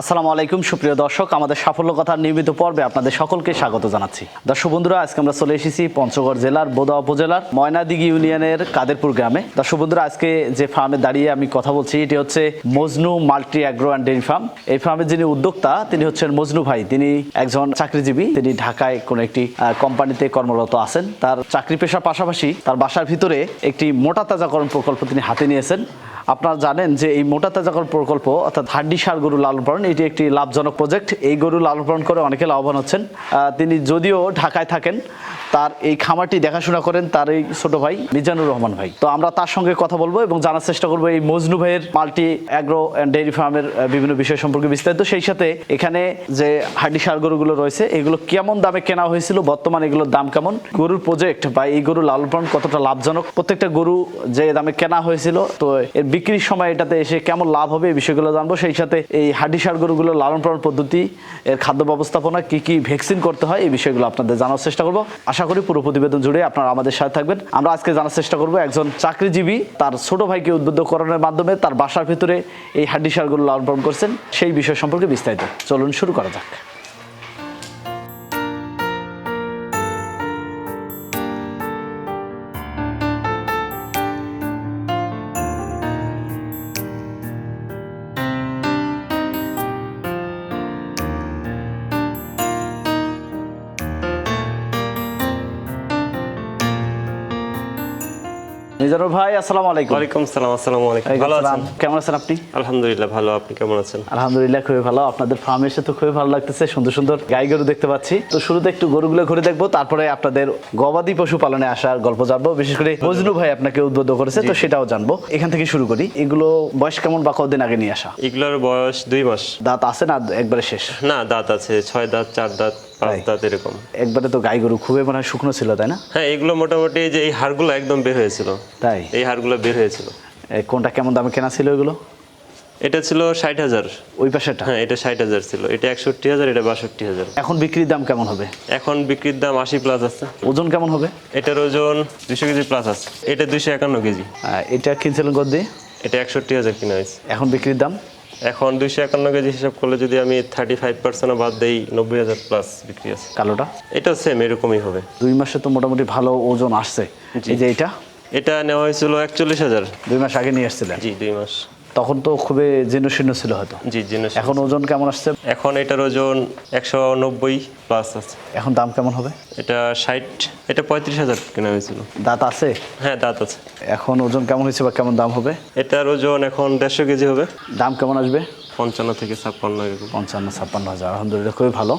আসসালামু আলাইকুম, সুপ্রিয় দর্শক। আমাদের সাফল্য কথার নিয়মিত পর্বে আপনাদের সকলকে স্বাগত জানাচ্ছি। দর্শক বন্ধুরা, আজকে আমরা চলে এসেছি পঞ্চগড় জেলার বোদা উপজেলার ময়নাদিঘি ইউনিয়নের কাদেরপুর গ্রামে। দর্শক বন্ধুরা, আজকে যে ফার্মে দাঁড়িয়ে আমি কথা বলছি, এটি হচ্ছে Majnu multi agro and dairy farm. এই ফার্মের যিনি উদ্যোক্তা, তিনি হচ্ছেন মজনু ভাই। তিনি একজন চাকরিজীবী। তিনি ঢাকায় কোনো একটি কোম্পানিতে কর্মরত আছেন। তার চাকরি পেশার পাশাপাশি তার বাসার ভিতরে একটি মোটা তাজাকরণ প্রকল্প তিনি হাতে নিয়েছেন। আপনারা জানেন যে এই মোটা তাজাকরণ প্রকল্প, অর্থাৎ হাড্ডি সার গরু লালন পালন, এটি একটি লাভজনক প্রজেক্ট এই গরু লালন পালন করে অনেকে লাভবান হচ্ছেন। তিনি যদিও ঢাকায় থাকেন তার এই খামারটি দেখাশোনা করেন তার এই ছোট ভাই মিজানুর রহমান ভাই। তো আমরা তার সঙ্গে কথা বলব এবং জানার চেষ্টা করব এই মজনু ভাইয়ের মাল্টি অ্যাগ্রো অ্যান্ড ডেয়ারি ফার্মের বিভিন্ন বিষয় সম্পর্কে বিস্তারিত। সেই সাথে এখানে যে হাড্ডি সার গরুগুলো রয়েছে, এগুলো কেমন দামে কেনা হয়েছিল, বর্তমানে এগুলোর দাম কেমন? গরুর প্রজেক্ট বা এই গরু লালন পালন কতটা লাভজনক? প্রত্যেকটা গরু যে দামে কেনা হয়েছিল, তো এর বিক্রির সময় এটাতে এসে কেমন লাভ হবে, এই বিষয়গুলো জানব। সেই সাথে এই হাড্ডি সার গরুগুলো লালন পালন পদ্ধতি, এর খাদ্য ব্যবস্থাপনা, কি কি ভ্যাকসিন করতে হয়, এই বিষয়গুলো আপনাদের জানার চেষ্টা করব। আশা করি, পুরো প্রতিবেদন জুড়ে আপনারা আমাদের সাথে থাকবেন। আমরা আজকে জানার চেষ্টা করব, একজন চাকরিজীবী, তার ছোট ভাইকে উদ্বুদ্ধ করানোর মাধ্যমে তার বাসার ভিতরে এই হাড্ডি সারগুলো লালন করছেন, সেই বিষয় সম্পর্কে বিস্তারিত। চলুন শুরু করা যাক। মিজানুর ভাই আসসালামু আলাইকুম। ওয়ালাইকুম সালাম আসসালামু আলাইকুম। ভালো আসসালাম। আছেন? কেমন আছেন আপনি? আলহামদুলিল্লাহ ভালো। আপনি কেমন আছেন? আলহামদুলিল্লাহ খুবই ভালো। আপনাদের ফার্মে এসে তো খুবই ভালো লাগতেছে। সুন্দর সুন্দর গাই গরু দেখতে পাচ্ছি। তো শুরুতে একটু গরুগুলো ঘুরে দেখব। তারপরে আপনাদের গবাদি পশু পালনে আসার গল্প জানব। বিশেষ করে মজনু ভাই আপনাকে উদ্বুদ্ধ করেছে তো সেটাও জানব। এখান থেকে শুরু করি। এগুলো বয়স কেমন বা কতদিন আগে নিয়ে আসা? এগুলোর বয়স দুই মাস। দাঁত আছে না একবারে শেষ? না দাঁত আছে। ছয় দাঁত চার দাঁত। পাঁচ দাঁত এরকম। একবারে তো গাই গরু খুবই মনে শুকনো ছিল তাই না? হ্যাঁ এগুলো মোটামুটি যে এই হাড়গুলো একদম বের হয়েছিল। তাই? এই হাড়গুলো বের হয়েছিল। কোনটা কেমন দামে কেনা ছিল এগুলো? এটা ছিল ষাট হাজার। ওই পাশেটা হ্যাঁ এটা ষাট হাজার ছিল। এটা একষট্টি হাজার এটা বাষট্টি হাজার। এখন বিক্রির দাম কেমন হবে? এখন বিক্রির দাম আশি প্লাস আছে। ওজন কেমন হবে? এটার ওজন দুশো কেজি প্লাস আছে। এটা দুশো একান্ন কেজি। আহ, এটা কিনছিলেন কত দিয়ে এটা একষট্টি হাজার কিনা হয়েছে। এখন বিক্রির দাম? এখন দুইশো একান্ন কেজি হিসাব করলে যদি আমি থার্টি ফাইভ পার্সেন্ট বাদ দিই নব্বই হাজার প্লাস বিক্রি আছে। কালোটা? এটা সেম এরকমই হবে। দুই মাসে তো মোটামুটি ভালো ওজন আসছে। এই যে এটা এটা নেওয়া হয়েছিল একচল্লিশ হাজার। দুই মাস আগে নিয়ে আসছিলেন? জি দুই মাস। তখন তো খুবই জীর্ণ শীর্ণ ছিল হয়তো। জি জিনিস এখন ওজন কেমন আসছে? এখন এটার ওজন একশো নব্বই প্লাস আছে। এখন দাম কেমন হবে? এটা ষাট এটা পঁয়ত্রিশ হাজার কেনা হয়েছিল। দাঁত আছে? হ্যাঁ দাঁত আছে। এখন ওজন কেমন হয়েছে বা কেমন দাম হবে? এটার ওজন এখন দেড়শো কেজি হবে। দাম কেমন আসবে? পঞ্চান্ন থেকে ছাপ্পান্ন এরকম। পঞ্চান্ন ছাপ্পান্ন হাজার। আলহামদুলিল্লাহ খুবই ভালো।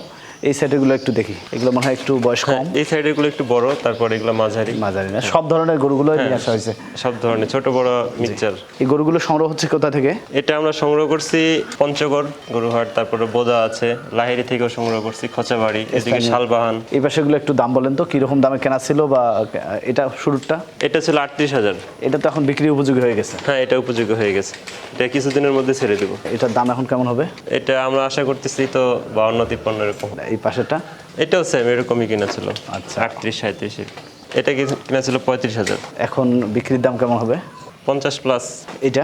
এই সেটগুলো একটু দেখি। এগুলো মনে হয় একটু বয়স কম। এই সাইডেরগুলো একটু বড় তারপর এগুলো মাঝারি। মাঝারি না? সব ধরনের গরুগুলো নিয়ে আসা হয়েছে। সব ধরনের ছোট বড় মিক্সচার এই গরুগুলো সংগ্রহ হচ্ছে কোথা থেকে? এটা আমরা সংগ্রহ করছি পঞ্চগড় গরুহাট তারপরে বোদা আছে লাহিরি থেকেও সংগ্রহ করছি খোঁচাবাড়ি এদিকে শালবাহান। এই পাশেগুলো একটু দাম বলেন তো কীরকম দামে কেনা ছিল বা এটা শুরুটা এটা ছিল আটত্রিশ হাজার। এটা তো এখন বিক্রি উপযোগী হয়ে গেছে। হ্যাঁ এটা উপযোগী হয়ে গেছে। এটা কিছুদিনের মধ্যে ছেড়ে দেবো। এটার দাম এখন কেমন হবে? এটা আমরা আশা করতেছি তো বা বাউন্ন তিপ্পান্ন এরকম। এই পাশেটা এটাও সেম এরকমই কিনা ছিল। আচ্ছা। আটত্রিশ সাঁত্রিশ এটা কিনা ছিল পঁয়ত্রিশ হাজার। এখন বিক্রির দাম কেমন হবে? পঞ্চাশ প্লাস এটা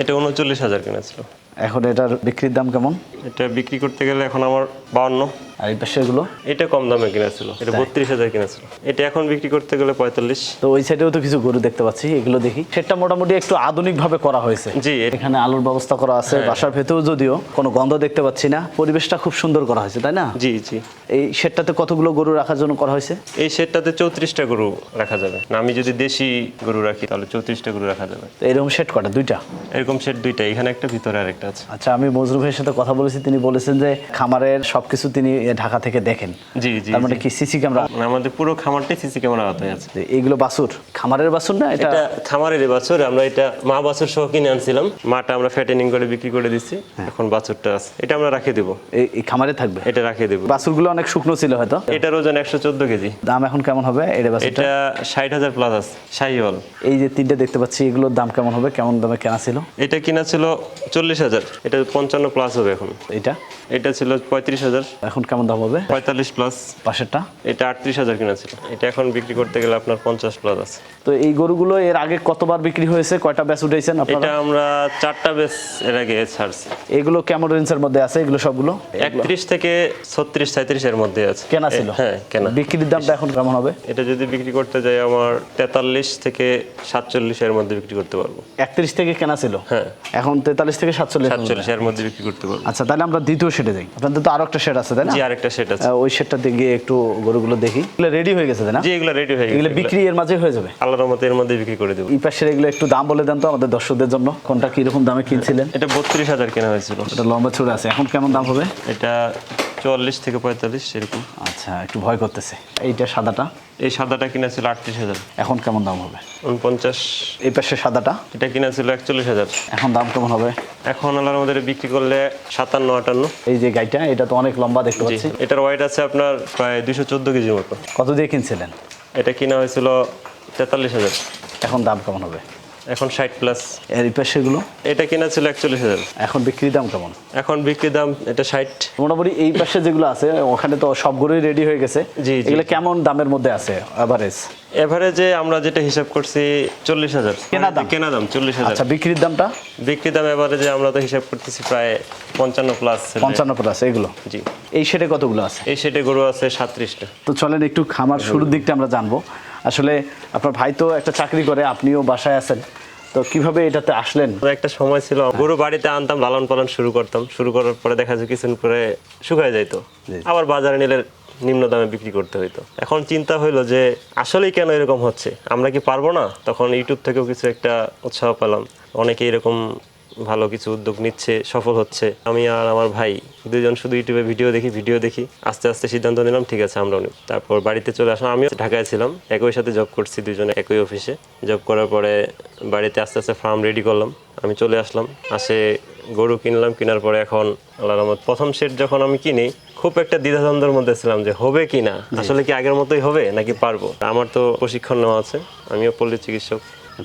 এটা উনচল্লিশ হাজার কিনা ছিল। এখন এটার বিক্রির দাম কেমন? এটা বিক্রি করতে গেলে এখন আমার বাউন্ন। আর এই পাশেগুলো এটা কম দামে কিনা ছিল। এটা বত্রিশ হাজার কিনা ছিল। এটা এখন বিক্রি করতে গেলে পঁয়তাল্লিশ। তো ওই সাইডেও তো কিছু গরু দেখতে পাচ্ছি এগুলো দেখি। সেটা মোটামুটি একটু আধুনিক ভাবে করা হয়েছে। জি এখানে আলোর ব্যবস্থা করা আছে বাসার ভেতরেও যদিও কোনো গন্ধ দেখতে পাচ্ছি না। পরিবেশটা খুব সুন্দর করা হয়েছে তাই না? জি জি। এই শেডটাতে কতগুলো গরু রাখার জন্য করা হয়েছে? এই সেটটাতে চৌত্রিশটা গরু রাখা যাবে। না আমি যদি দেশি গরু রাখি তাহলে চৌত্রিশটা গরু রাখা যাবে। এরকম শেড কটা? দুইটা? এরকম সেট দুইটা এখানে একটা ভিতরে আরেকটা। আছে আচ্ছা আমি মজরু ভাইয়ের সাথে কথা বলেছি তিনি বলেছেন যে খামারের সবকিছু তিনি ঢাকা থেকে দেখেন। জি জি তার মানে কি সিসি ক্যামেরা? মানে আমাদের পুরো খামারটাই সিসি ক্যামেরা আওতায় আছে। এইগুলো বাসুর খামারের বাসুর না এটা? খামারের বাছুর আমরা এটা মা বাছুর সহ কিনে আনছিলাম। মাটা আমরা ফ্যাটেনিং করে বিক্রি করে দিচ্ছি এখন বাছুরটা আছে। এটা আমরা রাখে দেবো। এই- খামারে থাকবে? এটা রাখে দেবো। বাসুরগুলো অনেক শুকনো ছিল হয়তো? এটার ওজন একশো চোদ্দ কেজি। দাম এখন কেমন হবে? এটা বাসুরটা এটা ষাট হাজার প্লাস আছে শাহিওয়াল। এই যে তিনটে দেখতে পাচ্ছি এগুলোর দাম কেমন হবে? কেমন দামে কেনা ছিল? এটা কিনা ছিল চল্লিশ হাজার। হাজার। এটা পঞ্চান্ন প্লাস হবে এখন। এটা? এটা ছিল পঁয়ত্রিশ হাজার। এখন কেমন দাম হবে? পঁয়তাল্লিশ প্লাস পাশেরটা? এটা আটত্রিশ হাজার কিনা ছিল। এটা এখন বিক্রি করতে গেলে আপনার পঞ্চাশ প্লাস আছে। তো এই গরুগুলো এর আগে কতবার বিক্রি হয়েছে? কয়টা ব্যাচ উঠেছেন এটা আমরা চারটা বেশ এর আগে ছাড়ছি। এগুলো কেমন রেঞ্জের মধ্যে আছে এগুলো সবগুলো? একত্রিশ থেকে ছত্রিশ সাঁত্রিশের মধ্যে আছে। কেনা ছিল? হ্যাঁ কেনা। বিক্রির দামটা এখন কেমন হবে? এটা যদি বিক্রি করতে যাই আমার তেতাল্লিশ থেকে সাতচল্লিশের মধ্যে বিক্রি করতে পারব। একত্রিশ থেকে কেনা ছিল? হ্যাঁ। এখন তেতাল্লিশ থেকে সাতচল্লিশ সাতচল্লিশের মধ্যে। বিক্রি করতে পারব। আচ্ছা তাহলে আমরা দ্বিতীয় সেটে যাই। আপনাদের তো আরও একটা সেট আছে তাই না? জি আরেকটা সেট আছে। ওই সেটটাতে গিয়ে একটু গরুগুলো দেখি। এগুলো রেডি হয়ে গেছে তাই না? জি এগুলো রেডি হয়ে এগুলো গেছে বিক্রি এর মাঝে হয়ে যাবে। আল্লাহর রহমতে এর মধ্যে বিক্রি করে দেবো। এই পাশের এগুলো একটু দাম বলে দেন তো আমাদের দর্শকদের জন্য। কোনটা কীরকম দামে কিনছিলেন? এটা বত্রিশ হাজার কেনা হয়েছিল। এটা লম্বা ছুড়ে আছে। এখন কেমন দাম হবে? এটা চুয়াল্লিশ থেকে পঁয়তাল্লিশ এরকম। আচ্ছা একটু ভয় করতেছে। এইটা সাদাটা? এই সাদাটা কিনা ছিল আটত্রিশ হাজার। এখন কেমন দাম হবে? উনপঞ্চাশ। এই পাশে সাদাটা? এটা কিনা ছিল একচল্লিশ হাজার। এখন দাম কেমন হবে? এখন আল্লাহর আমাদের বিক্রি করলে সাতান্ন আটান্ন। এই যে গাইটা এটা তো অনেক লম্বা দেখতে পাচ্ছি। এটার ওয়েট আছে আপনার প্রায় দুশো চোদ্দ কেজির মতো। কত দিয়ে কিনছিলেন? এটা কিনা হয়েছিল তেতাল্লিশ হাজার। এখন দাম কেমন হবে? এখন ষাট প্লাস এর পাশেগুলো এটা কিনা ছিল একচল্লিশ হাজার। এখন বিক্রির দাম কেমন? এখন বিক্রি দাম এটা ষাট। মোটামুটি এই পাশে যেগুলো আছে ওখানে তো সবগুলোই রেডি হয়ে গেছে। এগুলো কেমন দামের মধ্যে আছে অ্যাভারেজ এভারেজে আমরা যেটা হিসাব করছি চল্লিশ হাজার। কেনা দাম? কেনা দাম চল্লিশ হাজার। আচ্ছা বিক্রির দামটা? বিক্রি দাম এভারেজে আমরা তো হিসাব করতেছি প্রায় পঞ্চান্ন প্লাস পঞ্চান্ন প্লাস এগুলো? জি। এই সেটে কতগুলো আছে? এই সেটে গরু আছে সাত্রিশটা তো চলেন একটু খামার শুরুর দিকটা আমরা জানব। আসলে আপনার ভাই তো একটা চাকরি করে আপনিও বাসায় আছেন। তো কীভাবে এটাতে আসলেন? একটা সময় ছিল গরু বাড়িতে আনতাম লালন পালন শুরু করতাম। শুরু করার পরে দেখা যায় কিছুদিন পরে শুকায় যাইতো। আবার বাজারে নিলে নিম্ন দামে বিক্রি করতে হইতো। এখন চিন্তা হইল যে আসলেই কেন এরকম হচ্ছে? আমরা কি পারব না? তখন ইউটিউব থেকেও কিছু একটা উৎসাহ পেলাম। অনেকে এরকম ভালো কিছু উদ্যোগ নিচ্ছে সফল হচ্ছে। আমি আর আমার ভাই দুজন শুধু ইউটিউবে ভিডিও দেখি ভিডিও দেখি। আস্তে আস্তে সিদ্ধান্ত নিলাম ঠিক আছে আমরাও নিব। তারপর বাড়িতে চলে আসলাম। আমিও ঢাকায় ছিলাম। একই সাথে জব করছি দুজনে একই অফিসে জব করার পরে বাড়িতে আস্তে আস্তে ফার্ম রেডি করলাম। আমি চলে আসলাম। আসে গরু কিনলাম কেনার পরে এখন আল্লাহ রহমত প্রথম সেট যখন আমি কিনি খুব একটা দ্বিধাদ্বন্দ্বের মধ্যে ছিলাম যে হবে কি না আসলে কি আগের মতোই হবে নাকি পারব? আমার তো প্রশিক্ষণ নেওয়া আছে। আমিও পল্লী চিকিৎসক।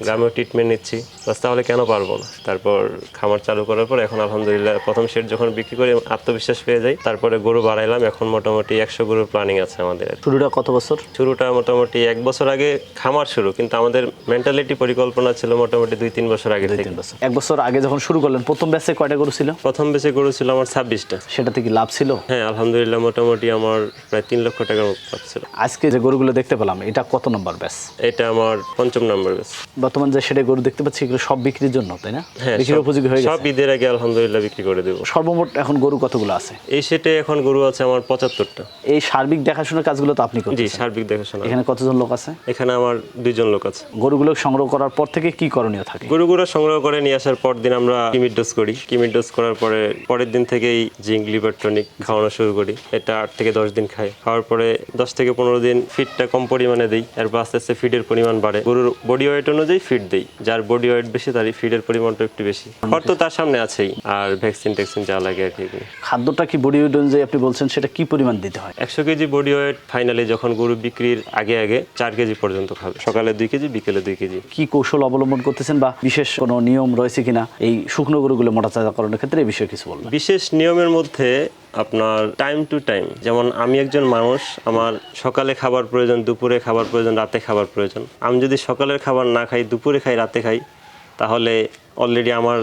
গ্রামেও ট্রিটমেন্ট নিচ্ছি। বাস তাহলে কেন পারব না? তারপর খামার চালু করার পর এখন আলহামদুলিল্লাহ প্রথম সেট যখন বিক্রি করে আত্মবিশ্বাস পেয়ে যাই। তারপরে গরু বাড়াইলাম এখন মোটামুটি একশো গরুর প্ল্যানিং আছে আমাদের। শুরুটা কত বছর? শুরুটা মোটামুটি এক বছর আগে খামার শুরু কিন্তু আমাদের মেন্টালিটি পরিকল্পনা ছিল মোটামুটি দুই তিন বছর আগে থেকে। এক বছর আগে যখন শুরু করলেন প্রথম ব্যাচে কয়টা গরু ছিল? প্রথম বেচে গরু ছিল আমার ছাব্বিশটা। সেটাতে কি লাভ ছিল? হ্যাঁ আলহামদুলিল্লাহ মোটামুটি আমার প্রায় তিন লক্ষ টাকার মতো লাভ ছিল। আজকে যে গরুগুলো দেখতে পেলাম এটা কত নম্বর ব্যাচ এটা আমার পঞ্চম নম্বর বেচ বর্তমান যে সেটা গরু দেখতে পাচ্ছি এগুলো সব বিক্রির জন্য তাই না? হ্যাঁ বিক্রির উপযোগী হয়ে গেছে। সব ঈদের আগে আলহামদুলিল্লাহ বিক্রি করে দেবো। সর্বমোট এখন গরু কতগুলো আছে? এই সেটে এখন গরু আছে আমার পঁচাত্তরটা। এই সার্বিক দেখাশোনার কাজগুলো তো আপনি জি সার্বিক দেখাশোনা। এখানে কতজন লোক আছে? এখানে আমার দুইজন লোক আছে। গরুগুলো সংগ্রহ করার পর থেকে কি করণীয় থাকে? গরুগুলো সংগ্রহ করে নিয়ে আসার পর দিন আমরা কিমিট ডোজ করি। কিমিট ডোজ করার পরে পরের দিন থেকেই জিঙ্ক লিভার টনিক খাওয়ানো শুরু করি। এটা আট থেকে দশ দিন খাই। খাওয়ার পরে দশ থেকে পনেরো দিন ফিডটা কম পরিমাণে দিই। এরপর আস্তে আস্তে ফিডের পরিমাণ বাড়ে। গরুর বডি ওয়েট অনুযায়ী ফিড দিই। যার বডি ওয়েট বেশি তারই ফিডের পরিমাণটা একটু বেশি। খড় তো তার সামনে আছেই। আর ভ্যাকসিন ট্যাকসিন যা লাগে আর কি খাদ্যটা কি বডি ওয়েট অনুযায়ী আপনি বলছেন সেটা কি পরিমাণ দিতে হয়? একশো কেজি বডি ওয়েট ফাইনালি যখন গরু বিক্রির আগে আগে চার কেজি পর্যন্ত খাবে। সকালে দুই কেজি বিকেলে দুই কেজি। কি কৌশল অবলম্বন করতেছেন বা বিশেষ কোনো নিয়ম রয়েছে কিনা এই শুকনো গরুগুলো মোটা চাঁদাকরণের ক্ষেত্রে এই বিষয়ে কিছু বলবেন? বিশেষ নিয়মের মধ্যে আপনার টাইম টু টাইম যেমন আমি একজন মানুষ আমার সকালে খাবার প্রয়োজন দুপুরে খাবার প্রয়োজন রাতে খাবার প্রয়োজন। আমি যদি সকালের খাবার না খাই দুপুরে খাই রাতে খাই তাহলে অলরেডি আমার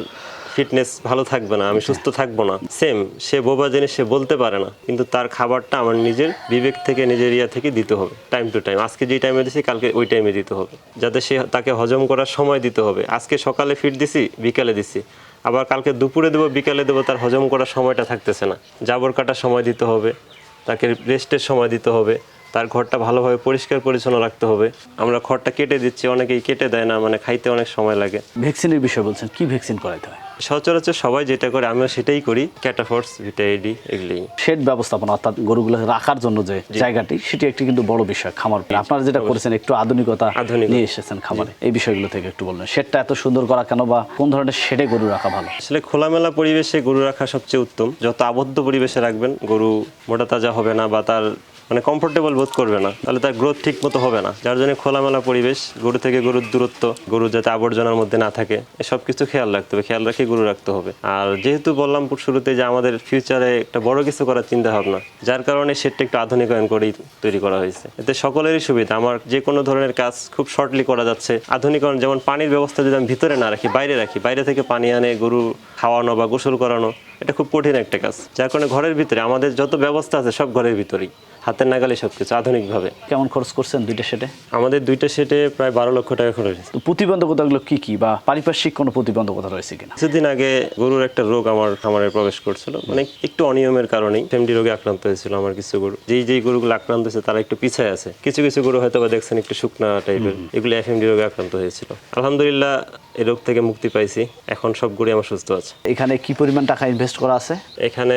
ফিটনেস ভালো থাকবে না আমি সুস্থ থাকব না। সেম সে বোবা জিনিস সে বলতে পারে না কিন্তু তার খাবারটা আমার নিজের বিবেক থেকে নিজের ইয়া থেকে দিতে হবে টাইম টু টাইম আজকে যেই টাইমে দিছি কালকে ওই টাইমে দিতে হবে। যাতে সে তাকে হজম করার সময় দিতে হবে। আজকে সকালে ফিট দিছি বিকালে দিছি। আবার কালকে দুপুরে দেবো, বিকালে দেবো, তার হজম করার সময়টা থাকতেছে না। জাবর কাটার সময় দিতে হবে, তাকে রেস্টের সময় দিতে হবে। তার ঘরটা ভালোভাবে পরিষ্কার পরিচ্ছন্ন রাখতে হবে। আমরা খড়টা কেটে দিচ্ছি অনেকেই কেটে দেয় না মানে খাইতে অনেক সময় লাগে। ভ্যাকসিনের বিষয়ে বলছেন কি ভ্যাকসিন করাইতে হয়? সচরাচর সবাই যেটা করে আমিও সেটাই করি ক্যাটাফোর্স ভিটাইডি এগুলি। শেড ব্যবস্থাপনা অর্থাৎ গরুগুলো রাখার জন্য যে জায়গাটি সেটি একটি কিন্তু বড় বিষয় খামার। আপনারা যেটা করেছেন একটু আধুনিকতা আধুনিকতা। নিয়ে এসেছেন খামারে। এই বিষয়গুলো থেকে একটু বলবেন শেডটা এত সুন্দর করা কেন বা কোন ধরনের শেডে গরু রাখা ভালো? আসলে খোলামেলা পরিবেশে গরু রাখা সবচেয়ে উত্তম। যত আবদ্ধ পরিবেশে রাখবেন গরু মোটা তাজা হবে না বা তার মানে কমফোর্টেবল বোধ করবে না। তাহলে তার গ্রোথ ঠিক মতো হবে না। যার জন্য খোলামেলা পরিবেশ, গরু থেকে গরুর দূরত্ব গরু যাতে আবর্জনার মধ্যে না থাকে এসব কিছু খেয়াল রাখতে হবে, খেয়াল রেখে গরু রাখতে হবে। আর যেহেতু বললাম শুরুতে যে আমাদের ফিউচারে একটা বড় কিছু করার চিন্তা ভাবনা যার কারণে সেটটা একটু আধুনিকায়ন করেই তৈরি করা হয়েছে। এতে সকলেরই সুবিধা। আমার যে কোনো ধরনের কাজ খুব শর্টলি করা যাচ্ছে। আধুনিকরণ যেমন পানির ব্যবস্থা যদি আমি ভিতরে না রাখি, বাইরে রাখি, বাইরে থেকে পানি আনে, গরু খাওয়ানো বা গোসল করানো, এটা খুব কঠিন একটা কাজ। যার কারণে ঘরের ভিতরে আমাদের যত ব্যবস্থা আছে সব ঘরের ভিতরেই। হাতের নাগালে সব কিছু আধুনিকভাবে। কেমন খরচ করছেন দুইটা সেটে? আমাদের দুইটা সেটে প্রায় বারো লক্ষ টাকা খরচ হয়েছে। তো প্রতিবন্ধকতাগুলো কি কি বা পারিপার্শ্বিক কোনো প্রতিবন্ধকতা রয়েছে কিনা? কিছুদিন আগে গরুর একটা রোগ আমার খামারে প্রবেশ করছিল মানে একটু অনিয়মের কারণেই ফেমডি রোগে আক্রান্ত হয়েছিল আমার কিছু গরু। যেই যেই গরুগুলো আক্রান্ত হয়েছে তারা একটু পিছায় আছে। কিছু কিছু গরু হয়তো বা দেখছেন একটু শুকনা টাইপের এগুলো এফএমডি রোগে আক্রান্ত হয়েছিল। আলহামদুলিল্লাহ এই রোগ থেকে মুক্তি পাইছি। এখন সব গরু আমার সুস্থ আছে। এখানে কি পরিমাণ টাকা ইনভেস্ট করা আছে? এখানে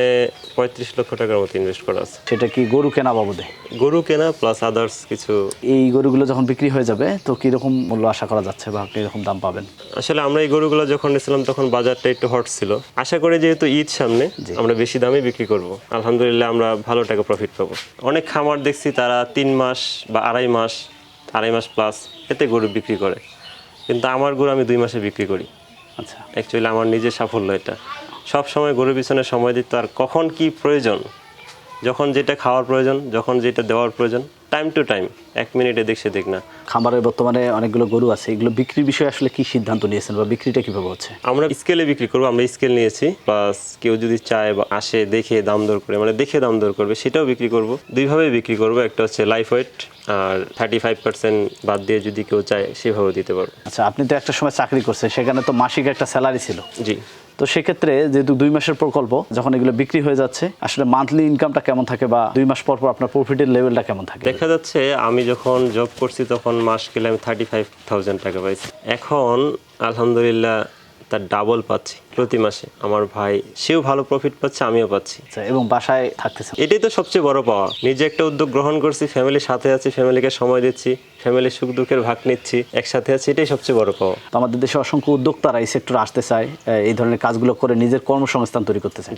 পঁয়ত্রিশ লক্ষ টাকার মতো ইনভেস্ট করা আছে। সেটা কি গরু কেনা বাবদে। গরু কেনা প্লাস আদার্স কিছু এই গরুগুলো যখন বিক্রি হয়ে যাবে তো কীরকম মূল্য আশা করা যাচ্ছে বা কীরকম দাম পাবেন? আসলে আমরা এই গরুগুলো যখন নিয়েছিলাম তখন বাজারটা একটু হট ছিল। আশা করি যেহেতু ঈদ সামনে আমরা বেশি দামে বিক্রি করব। আলহামদুলিল্লাহ আমরা ভালো টাকা প্রফিট পাবো। অনেক খামার দেখছি তারা তিন মাস বা আড়াই মাস আড়াই মাস প্লাস এতে গরু বিক্রি করে। কিন্তু আমার গরু আমি দুই মাসে বিক্রি করি। আচ্ছা। অ্যাকচুয়ালি আমার নিজের সাফল্য এটা। সব সময় গরুর পিছনে সময় দিতে আর কখন কি প্রয়োজন যখন যেটা খাওয়ার প্রয়োজন যখন যেটা দেওয়ার প্রয়োজন টাইম টু টাইম এক মিনিটে দেখছে দেখ না। খামারে বর্তমানে অনেকগুলো গরু আছে এগুলো বিক্রির বিষয়ে আসলে কি সিদ্ধান্ত নিয়েছেন বা বিক্রিটা কীভাবে হচ্ছে? আমরা স্কেলে বিক্রি করব আমরা স্কেল নিয়েছি প্লাস কেউ যদি চায় বা আসে দেখে দাম দর করে মানে দেখে দাম দর করবে সেটাও বিক্রি করব। দুইভাবে বিক্রি করব একটা হচ্ছে লাইফ ওয়েট আর থার্টি ফাইভ পার্সেন্ট বাদ দিয়ে যদি কেউ চায় সেভাবে দিতে পারব। আচ্ছা আপনি তো একটা সময় চাকরি করছেন সেখানে তো মাসিক একটা স্যালারি ছিল। জি। তো সেক্ষেত্রে যেহেতু দুই মাসের প্রকল্প, যখন এগুলো বিক্রি হয়ে যাচ্ছে, আসলে মান্থলি ইনকামটা কেমন থাকে বা দুই মাস পর পর আপনার প্রফিটের লেভেলটা কেমন থাকে? দেখা যাচ্ছে আমি যখন জব করছি তখন মাস গেলে আমি থার্টি ফাইভ থাউজেন্ড টাকা পাইছি। এখন আলহামদুলিল্লাহ তার ডাবল পাচ্ছি। প্রতি মাসে। আমার ভাই সেও ভালো প্রফিট পাচ্ছে আমিও পাচ্ছি। আচ্ছা, এবং বাসায় থাকতেছেন এটাই তো সবচেয়ে বড় পাওয়া নিজে একটা উদ্যোগ গ্রহণ করছি ফ্যামিলির সাথে আছি ফ্যামিলিকে সময় দিচ্ছি ফ্যামিলির সুখ দুঃখের ভাগ নিচ্ছি একসাথে আছি এটাই সবচেয়ে বড় পাওয়া আমাদের দেশে অসংখ্য উদ্যোক্তারা এই সেক্টরে আসতে চায় এই ধরনের কাজগুলো করে নিজের কর্মসংস্থান তৈরি করতে চায়।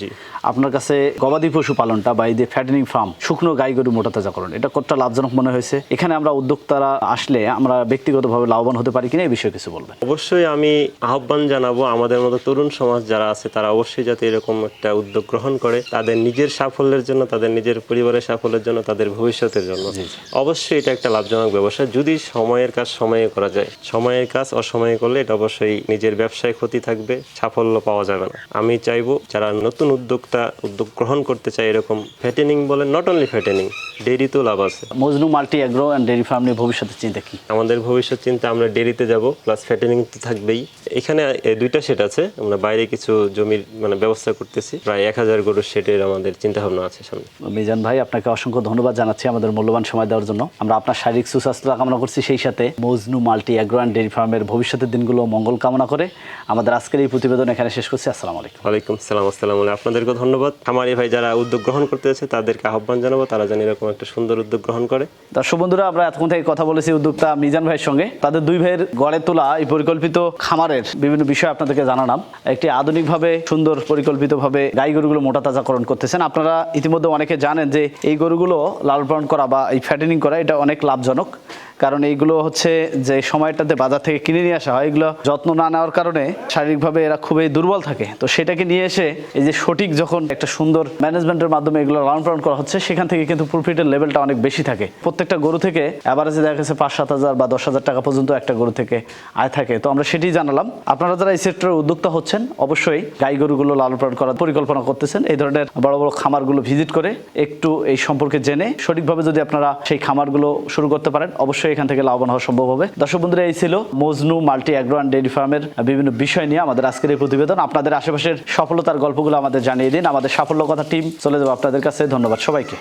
আপনার কাছে গবাদি পশু পালনটা বা এই যে ফ্যাটেনিং ফার্ম শুকনো গাই গরু মোটা তাজাকরণ এটা কতটা লাভজনক মনে হয়েছে? এখানে আমরা উদ্যোক্তারা আসলে আমরা ব্যক্তিগতভাবে লাভবান হতে পারি কিনা এই বিষয়ে কিছু বলবেন। অবশ্যই আমি আহ্বান জানাব আমাদের মতো তরুণ সমাজ যারা আছে তারা অবশ্যই যাতে এরকম একটা উদ্যোগ গ্রহণ করে। তাদের নিজের সাফল্যের জন্য তাদের নিজের পরিবারের সাফল্যের জন্য তাদের ভবিষ্যতের জন্য। অবশ্যই এটা একটা লাভজনক ব্যবসা। যদি সময়ের কাজ সময়ে করা যায় সময়ের কাজ অসময়ে করলে এটা অবশ্যই নিজের ব্যবসায় ক্ষতি থাকবে সাফল্য পাওয়া যাবে না। আমি চাইব যারা নতুন উদ্যোক্তা উদ্যোগ গ্রহণ করতে চায় এরকম ফ্যাটেনিং বলেন নট অনলি ফ্যাটেনিং ডেরি তো লাভ আছে। Majnu multi agro and dairy farm নিয়ে ভবিষ্যতের চিন্তা কি? আমাদের ভবিষ্যৎ চিন্তা আমরা ডেরিতে যাব প্লাস ফ্যাটেনিং তো থাকবেই। এখানে দুইটা সেট আছে আমরা বাইরে কিছু জমির মানে ব্যবস্থা করতেছি। প্রায় এক হাজার গরুর সেটের আমাদের চিন্তা ভাবনা আছে সামনে। মিজান ভাই আপনাকে অসংখ্য ধন্যবাদ জানাচ্ছি আমাদের মূল্যবান সময় দেওয়ার জন্য। আমরা আপনার শারীরিক সুস্বাস্থ্য কামনা করছি সেই সাথে Majnu multi agro and dairy ফার্মের ভবিষ্যতের দিনগুলো মঙ্গল কামনা করে আমাদের আজকের এই প্রতিবেদন এখানে শেষ করছি। আসসালামু আলাইকুম। ওয়ালাইকুম সালাম আসসালামু আপনাদেরকে ধন্যবাদ। খামারি ভাই যারা উদ্যোগ গ্রহণ করতে যাচ্ছে তাদেরকে আহ্বান জানাব তারা যেন এরকম একটা সুন্দর উদ্যোগ গ্রহণ করে। দর্শক বন্ধুরা আমরা এতক্ষণ থেকে কথা বলেছি উদ্যোক্তা মিজান ভাইয়ের সঙ্গে। তাদের দুই ভাইয়ের গড়ে তোলা এই পরিকল্পিত খামারের বিভিন্ন বিষয় আপনাদেরকে জানালাম। একটি আধুনিকভাবে, সুন্দর, পরিকল্পিতভাবে গাই গরুগুলো মোটা তাজাকরণ করতেছেন। আপনারা ইতিমধ্যে অনেকে জানেন যে এই গরুগুলো লালন পালন করা বা এই ফ্যাটেনিং করা, এটা অনেক লাভজনক। কারণ এইগুলো হচ্ছে যে সময়টাতে বাজার থেকে কিনে নিয়ে আসা হয়, এগুলো যত্ন না নেওয়ার কারণে শারীরিকভাবে এরা খুবই দুর্বল থাকে। তো সেটাকে নিয়ে এসে এই যে সঠিক যখন একটা সুন্দর ম্যানেজমেন্টের মাধ্যমে এগুলো লালন পালন করা হচ্ছে, সেখান থেকে কিন্তু প্রফিটের লেভেলটা অনেক বেশি থাকে। প্রত্যেকটা গরু থেকে অ্যাভারেজে দেখা গেছে পাঁচ সাত হাজার বা দশ হাজার টাকা পর্যন্ত একটা গরু থেকে আয় থাকে। তো আমরা সেটাই জানালাম। আপনারা যারা এই সেক্টরের উদ্যোক্তা হচ্ছেন, অবশ্যই গাই গরুগুলো লালন পালন করার পরিকল্পনা করতেছেন। এই ধরনের বড় বড় খামারগুলো ভিজিট করে একটু এই সম্পর্কে জেনে সঠিকভাবে যদি আপনারা সেই খামারগুলো শুরু করতে পারেন অবশ্যই এখান থেকে লাভবান হওয়া সম্ভব হবে। দর্শক বন্ধুরা, এই ছিল Majnu multi agro and dairy ফার্মের বিভিন্ন বিষয় নিয়ে আমাদের আজকের এই প্রতিবেদন। আপনাদের আশেপাশের সফলতার গল্পগুলো আমাদের জানিয়ে দিন। আমাদের সাফল্য কথা টিম চলে যাব আপনাদের কাছে। ধন্যবাদ সবাইকে।